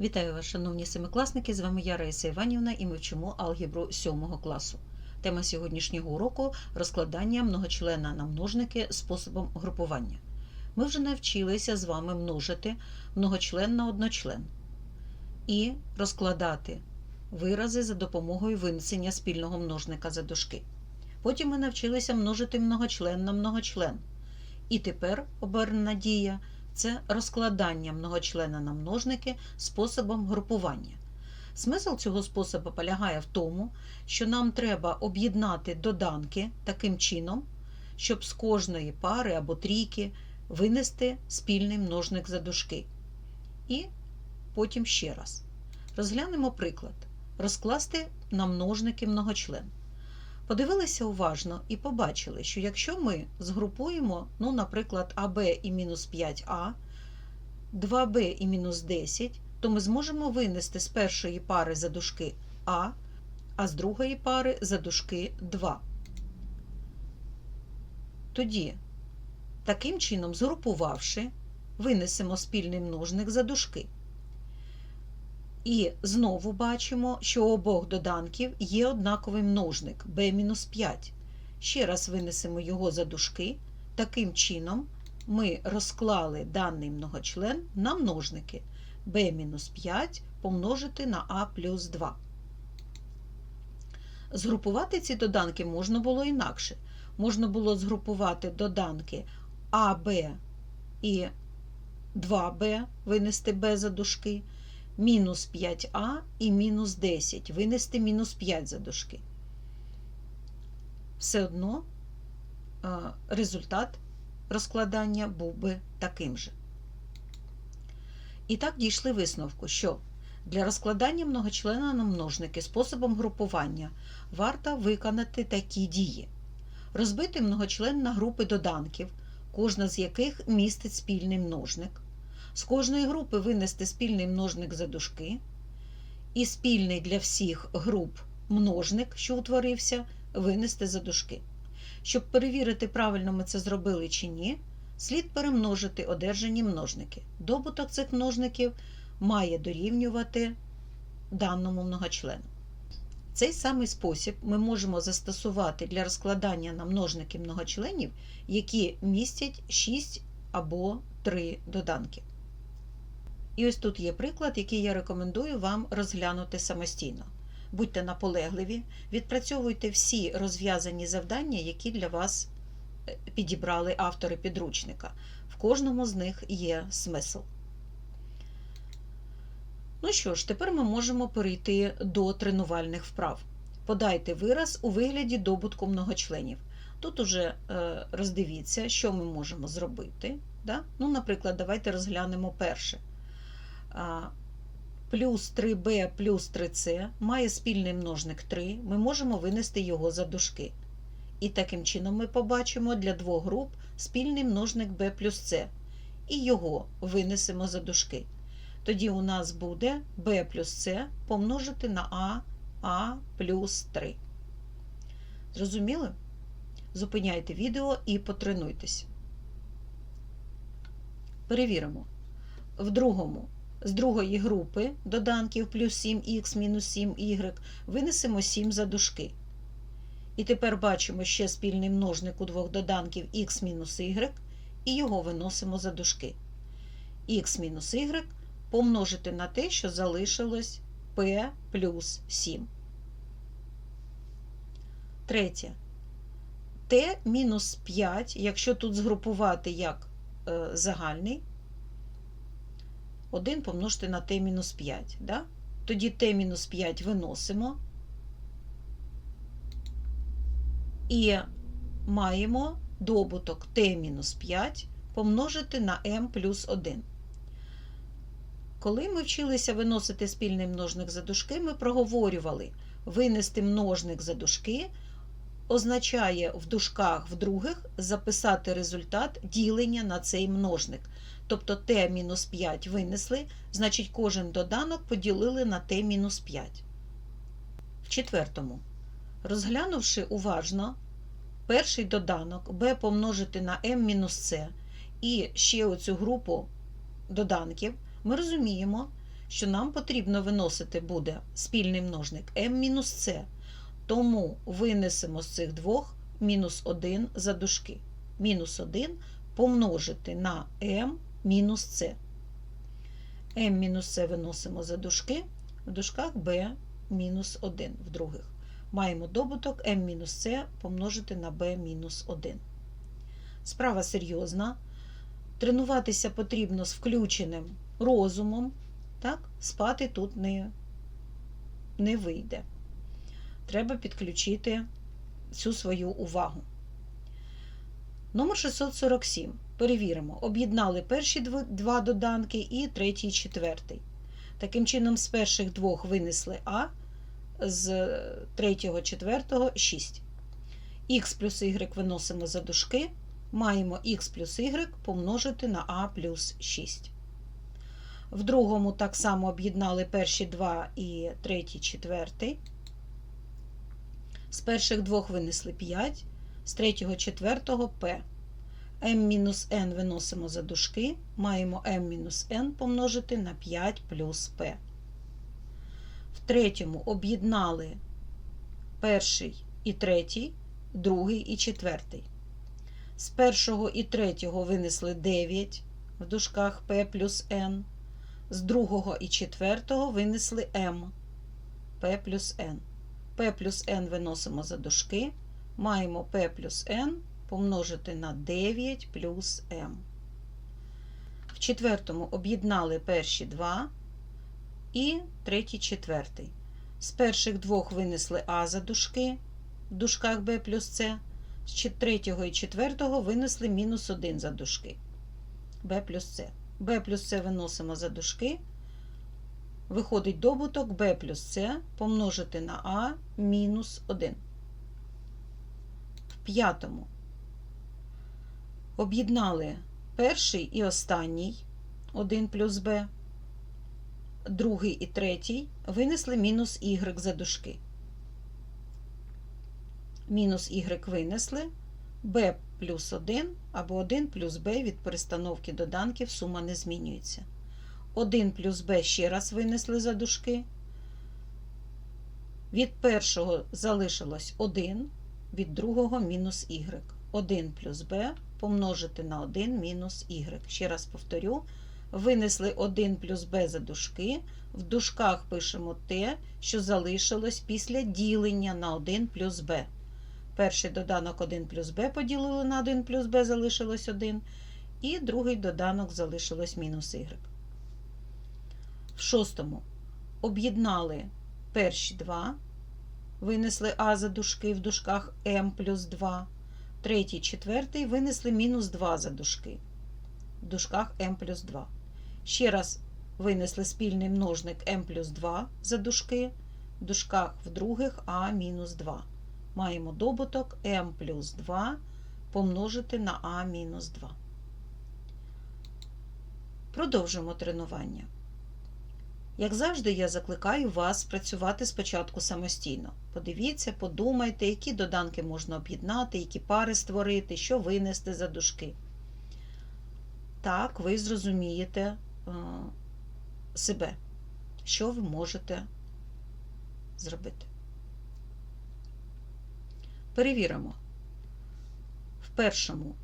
Вітаю вас, шановні семикласники! З вами я Раїса Іванівна і ми вчимо алгебру 7 класу. Тема сьогоднішнього уроку розкладання многочлена на множники способом групування. Ми вже навчилися з вами множити многочлен на одночлен і розкладати вирази за допомогою винесення спільного множника за дужки. Потім ми навчилися множити многочлен на многочлен. І тепер обернена дія це розкладання многочлена на множники способом групування. Смисл цього способу полягає в тому, що нам треба об'єднати доданки таким чином, щоб з кожної пари або трійки винести спільний множник за дужки. І потім ще раз. Розглянемо приклад. Розкласти на множники многочлен. Подивилися уважно і побачили, що якщо ми згрупуємо, ну, наприклад, АБ і мінус 5А, 2Б і мінус 10, то ми зможемо винести з першої пари за дужки А, а з другої пари за дужки 2. Тоді, таким чином, згрупувавши, винесемо спільний множник за дужки. І знову бачимо, що у обох доданків є однаковий множник b-5. Ще раз винесемо його за дужки. Таким чином, ми розклали даний многочлен на множники b-5 помножити на a плюс 2. Згрупувати ці доданки можна було інакше. Можна було згрупувати доданки АБ і 2b, винести b за дужки мінус 5а і мінус 10, винести мінус 5 за дужки. Все одно результат розкладання був би таким же. І так дійшли висновку, що для розкладання многочлена на множники способом групування варто виконати такі дії: розбити многочлен на групи доданків, кожна з яких містить спільний множник з кожної групи винести спільний множник за дужки, і спільний для всіх груп множник, що утворився, винести за дужки. Щоб перевірити, правильно ми це зробили чи ні, слід перемножити одержані множники. Добуток цих множників має дорівнювати даному многочлену. Цей самий спосіб ми можемо застосувати для розкладання на множники многочленів, які містять 6 або 3 доданки. І ось тут є приклад, який я рекомендую вам розглянути самостійно. Будьте наполегливі, відпрацьовуйте всі розв'язані завдання, які для вас підібрали автори підручника. В кожному з них є смисл. Ну що ж, тепер ми можемо перейти до тренувальних вправ. Подайте вираз у вигляді добутку многочленів. Тут уже роздивіться, що ми можемо зробити. Да? Ну, Наприклад, давайте розглянемо перше плюс 3b плюс 3c має спільний множник 3, ми можемо винести його за дужки. І таким чином ми побачимо для двох груп спільний множник b плюс c. І його винесемо за дужки. Тоді у нас буде b плюс c помножити на a, a плюс 3. Зрозуміли? Зупиняйте відео і потренуйтесь. Перевіримо. В другому з другої групи доданків плюс 7х мінус 7y винесемо 7 за дужки. І тепер бачимо ще спільний множник у двох доданків х мінус y, і його виносимо за дужки. х мінус y помножити на те, що залишилось p плюс 7. Третє. t мінус 5, якщо тут згрупувати як е, загальний, 1 помножити на t-5. Да? Тоді t-5 виносимо і маємо добуток t-5 помножити на m плюс 1. Коли ми вчилися виносити спільний множник за дужки, ми проговорювали винести множник за дужки означає в дужках в других записати результат ділення на цей множник. Тобто t-5 винесли, значить кожен доданок поділили на t-5. В четвертому. Розглянувши уважно перший доданок b помножити на m-c і ще оцю групу доданків, ми розуміємо, що нам потрібно виносити буде спільний множник m-c. Тому винесемо з цих двох мінус 1 за дужки. Мінус 1 помножити на m мінус c. m мінус c виносимо за дужки, в дужках b мінус 1 в других. Маємо добуток m мінус c помножити на b мінус 1. Справа серйозна. Тренуватися потрібно з включеним розумом. Так? Спати тут не, не вийде. Треба підключити всю свою увагу. Номер 647. Перевіримо. Об'єднали перші два доданки і третій, четвертий. Таким чином, з перших двох винесли А, з третього, четвертого 6. Х плюс y виносимо за дужки. Маємо х плюс y помножити на а плюс 6. В другому так само об'єднали перші два і третій, четвертий. З перших двох винесли 5, з третього, четвертого П. m-n виносимо за дужки, маємо m-n помножити на 5 плюс П. В третьому об'єднали перший і третій, другий і четвертий. З першого і третього винесли 9 в дужках P плюс N. З другого і четвертого винесли m P плюс N. P плюс N виносимо за дужки. Маємо P плюс N помножити на 9 плюс m. В четвертому об'єднали перші два і третій, четвертий. З перших двох винесли А за дужки в дужках B плюс С. З третього і четвертого винесли мінус 1 за дужки. b плюс С. b плюс С виносимо за дужки. Виходить добуток b плюс С помножити на А мінус 1. В п'ятому об'єднали перший і останній 1 плюс b, другий і третій винесли мінус y за дужки мінус y винесли, b плюс 1 або 1 плюс b від перестановки доданків сума не змінюється. 1 плюс b ще раз винесли за дужки. Від першого залишилось 1, від другого мінус y. 1 плюс b помножити на 1 мінус y. Ще раз повторю, винесли 1 плюс b за дужки. В дужках пишемо те, що залишилось після ділення на 1 плюс b. Перший доданок 1 плюс b поділили на 1 плюс b залишилось 1. І другий доданок залишилось мінус y. В шостому об'єднали перші два, винесли а за дужки в дужках m плюс 2. Третій, четвертий винесли мінус 2 за дужки. В дужках m плюс 2. Ще раз винесли спільний множник m плюс 2 за дужки, в дужках в других а мінус 2 маємо добуток m плюс 2 помножити на а мінус 2. Продовжимо тренування. Як завжди, я закликаю вас працювати спочатку самостійно. Подивіться, подумайте, які доданки можна об'єднати, які пари створити, що винести за дужки. Так, ви зрозумієте е, себе, що ви можете зробити. Перевіримо. В першому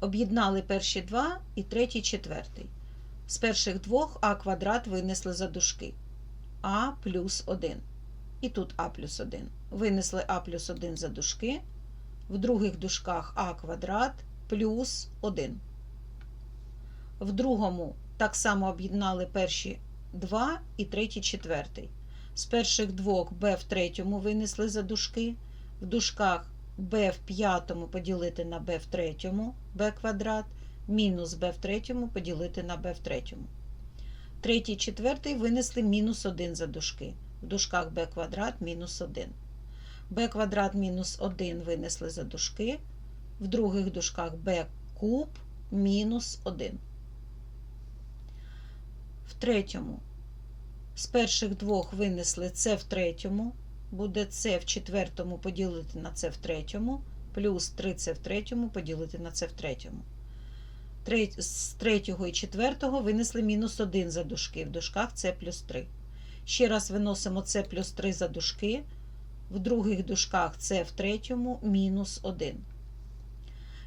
об'єднали перші два і третій, четвертий. З перших двох а квадрат винесли за дужки. А плюс 1. І тут А плюс 1. Винесли А плюс 1 за дужки. В других дужках А квадрат плюс 1. В другому так само об'єднали перші два і третій, четвертий. З перших двох Б в третьому винесли за дужки в дужках b в п'ятому поділити на b в третьому b квадрат, мінус b в третьому поділити на b в третьому. Третій, четвертий винесли мінус 1 за дужки. В дужках b квадрат мінус 1. b квадрат мінус 1 винесли за дужки. В других дужках b куб мінус 1. В третьому. З перших двох винесли це в третьому буде С в четвертому поділити на С в третьому, плюс 3С в третьому поділити на С в третьому. З третього і четвертого винесли мінус 1 за дужки. В дужках це плюс 3. Ще раз виносимо це плюс 3 за дужки. В других дужках це в третьому мінус 1.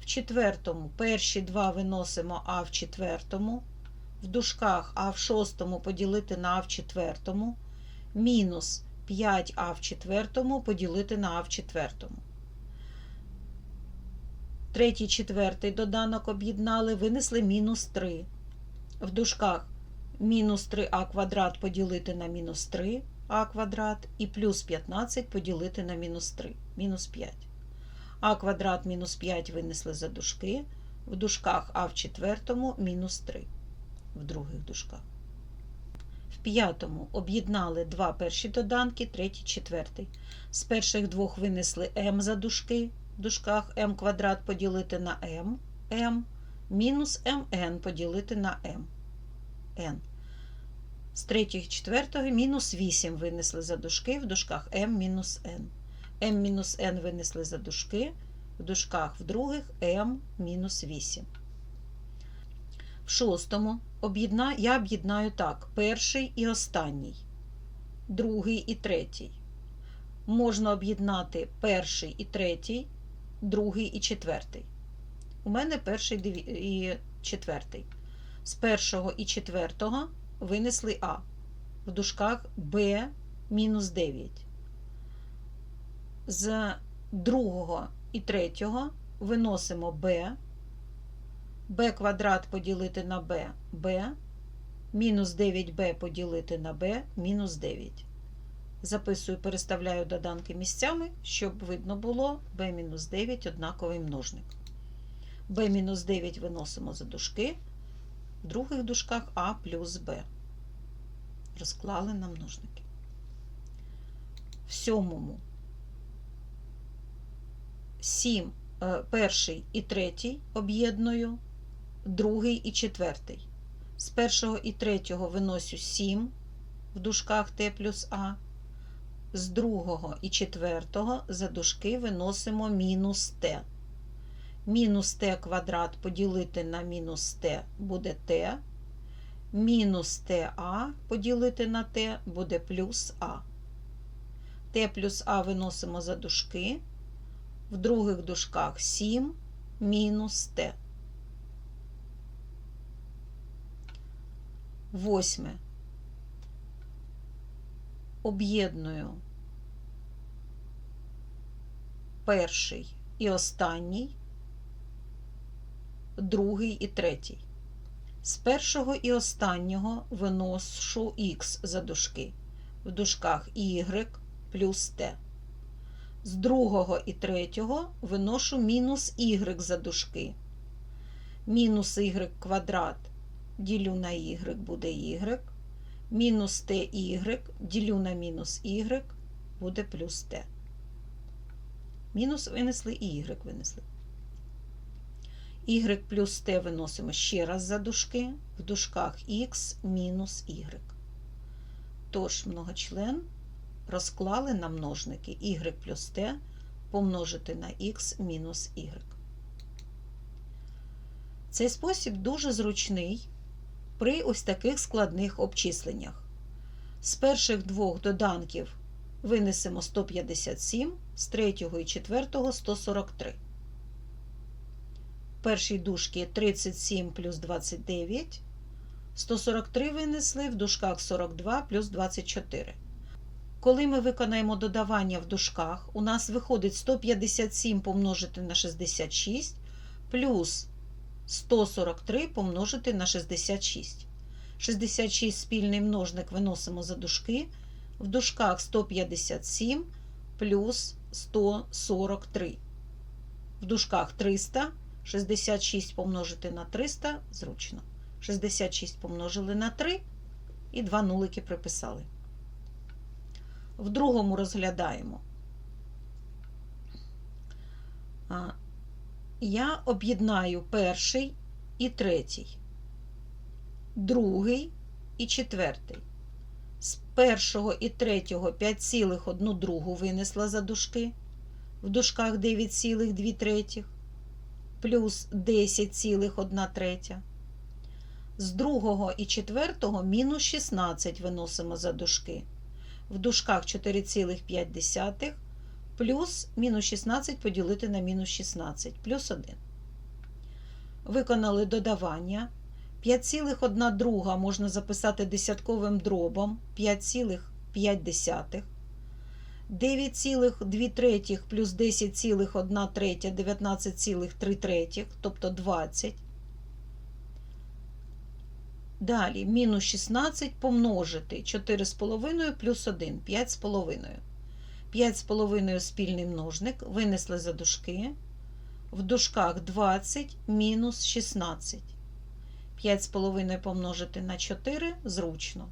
В четвертому перші два виносимо а в четвертому. В дужках а в шостому поділити на а в четвертому. Мінус 5а в четвертому поділити на а в четвертому. Третій, четвертий доданок об'єднали, винесли мінус 3. В дужках мінус 3а квадрат поділити на мінус 3а квадрат і плюс 15 поділити на мінус 3, мінус 5. а квадрат мінус 5 винесли за дужки. В дужках а в четвертому мінус 3 в других дужках. В п'ятому об'єднали два перші доданки, третій, четвертий. З перших двох винесли m за дужки. В дужках m квадрат поділити на m, m, мінус mn поділити на m, n. З третього і четвертого мінус 8 винесли за дужки, в дужках m мінус n. m мінус n винесли за дужки, в дужках в других m мінус 8. В шостому я об'єднаю так: перший і останній, другий і третій. Можна об'єднати перший і третій, другий і четвертий. У мене перший і четвертий. З першого і четвертого винесли А. В дужках Б мінус 9. З другого і третього виносимо Б. b квадрат поділити на b b, мінус 9b поділити на b, мінус 9. Записую, переставляю доданки місцями, щоб видно було b-9 однаковий множник. b мінус 9 виносимо за дужки, в других дужках a плюс b. Розклали на множники. В сьомому 7, е, перший і третій об'єдную другий і четвертий. З першого і третього виносю 7 в дужках Т плюс А. З другого і четвертого за дужки виносимо мінус Т. Мінус Т квадрат поділити на мінус Т буде Т. Мінус ТА поділити на Т буде плюс А. Т плюс А виносимо за дужки. В других дужках 7 мінус Т. Восьме. Об'єдную перший і останній, другий і третій. З першого і останнього виношу х за дужки. В дужках y плюс t. З другого і третього виношу мінус y за дужки. Мінус y квадрат ділю на y буде y, мінус ty ділю на мінус y буде плюс t. Мінус винесли і y винесли. y плюс t виносимо ще раз за дужки, в дужках x мінус y. Тож многочлен розклали на множники y плюс t помножити на x мінус y. Цей спосіб дуже зручний при ось таких складних обчисленнях. З перших двох доданків винесемо 157, з третього і четвертого 143. В першій дужці 37 плюс 29, 143 винесли в дужках 42 плюс 24. Коли ми виконаємо додавання в дужках, у нас виходить 157 помножити на 66 плюс 143 помножити на 66. 66 спільний множник виносимо за дужки. В дужках 157 плюс 143. В дужках 300. 66 помножити на 300 зручно. 66 помножили на 3 і два нулики приписали. В другому розглядаємо. Я об'єднаю перший і третій, другий і четвертий. З першого і третього 5,1 другу винесла за дужки, в дужках 9,2 третіх. плюс 10,1 третя. З другого і четвертого мінус 16 виносимо за дужки. В дужках 4,5 плюс мінус 16 поділити на мінус 16 плюс 1. Виконали додавання. 5,1 друга можна записати десятковим дробом 5,5. 9,2 третіх плюс 10,1 третя 19,3 третіх, тобто 20. Далі мінус 16 помножити 4,5 плюс 1 5,5. 5,5 спільний множник винесли за дужки. В дужках 20 мінус 16. 5,5 помножити на 4 зручно.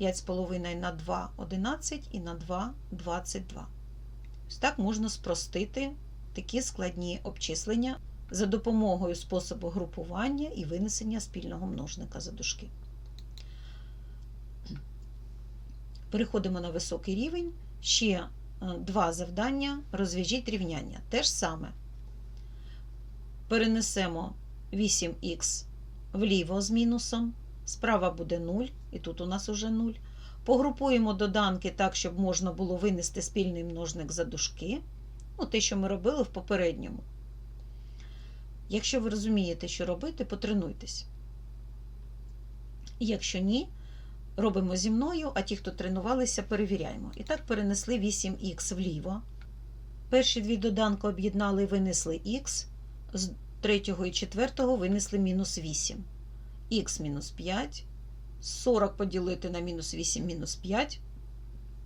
5,5 на 2 11 і на 2 22. Ось так можна спростити такі складні обчислення за допомогою способу групування і винесення спільного множника за дужки. Переходимо на високий рівень. Ще е, два завдання. Розв'яжіть рівняння. Те ж саме. Перенесемо 8х вліво з мінусом. Справа буде 0, і тут у нас уже 0. Погрупуємо доданки так, щоб можна було винести спільний множник за дужки. Ну, те, що ми робили в попередньому. Якщо ви розумієте, що робити, потренуйтесь. Якщо ні, робимо зі мною, а ті, хто тренувалися, перевіряємо. І так перенесли 8х вліво. Перші дві доданки об'єднали і винесли х, з третього і четвертого винесли мінус 8. х мінус 5, 40 поділити на мінус 8 мінус 5,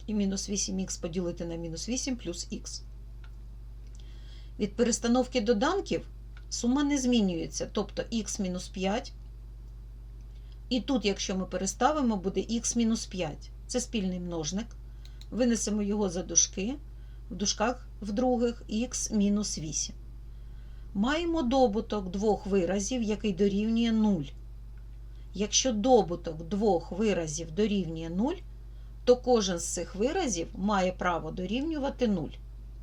і мінус 8х поділити на мінус 8 плюс х. Від перестановки доданків сума не змінюється, тобто х мінус 5. І тут, якщо ми переставимо, буде х мінус 5. Це спільний множник. Винесемо його за дужки, в дужках в других х мінус 8. Маємо добуток двох виразів, який дорівнює 0. Якщо добуток двох виразів дорівнює 0, то кожен з цих виразів має право дорівнювати 0.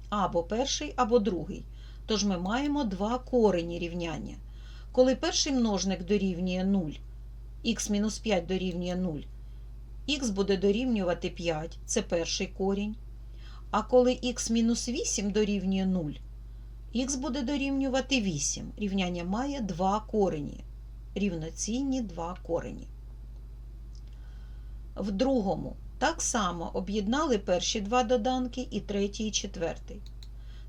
Або перший, або другий. Тож ми маємо два корені рівняння. Коли перший множник дорівнює 0, х-5 дорівнює 0, х буде дорівнювати 5, це перший корінь. А коли х-8 дорівнює 0, х буде дорівнювати 8. Рівняння має два корені. Рівноцінні два корені. В другому так само об'єднали перші два доданки і третій і четвертий.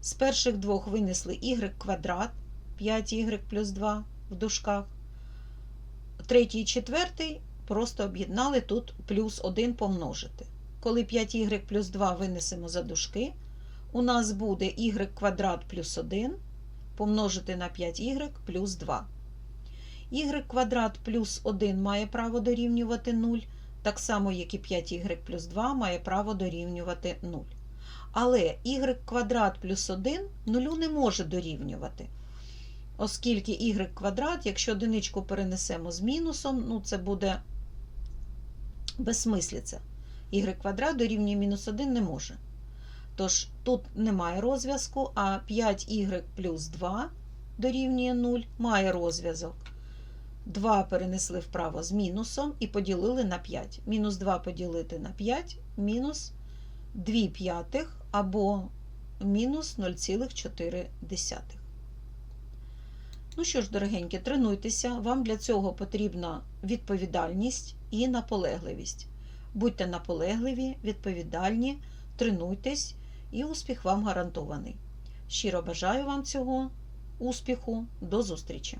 З перших двох винесли y квадрат 5y плюс 2 в дужках. Третій і четвертий просто об'єднали тут плюс 1 помножити. Коли 5y плюс 2 винесемо за дужки, у нас буде y квадрат плюс 1 помножити на 5y плюс 2. y квадрат плюс 1 має право дорівнювати 0, так само, як і 5y плюс 2 має право дорівнювати 0. Але y квадрат плюс 1 нулю не може дорівнювати. Оскільки y квадрат, якщо одиничку перенесемо з мінусом, ну це буде безсмислиця. y квадрат дорівнює мінус 1 не може. Тож тут немає розв'язку, а 5y плюс 2 дорівнює 0 має розв'язок. 2 перенесли вправо з мінусом і поділили на 5. Мінус 2 поділити на 5, мінус 2 п'ятих або мінус 0,4. Ну що ж, дорогенькі, тренуйтеся, вам для цього потрібна відповідальність і наполегливість. Будьте наполегливі, відповідальні, тренуйтесь, і успіх вам гарантований. Щиро бажаю вам цього успіху, до зустрічі!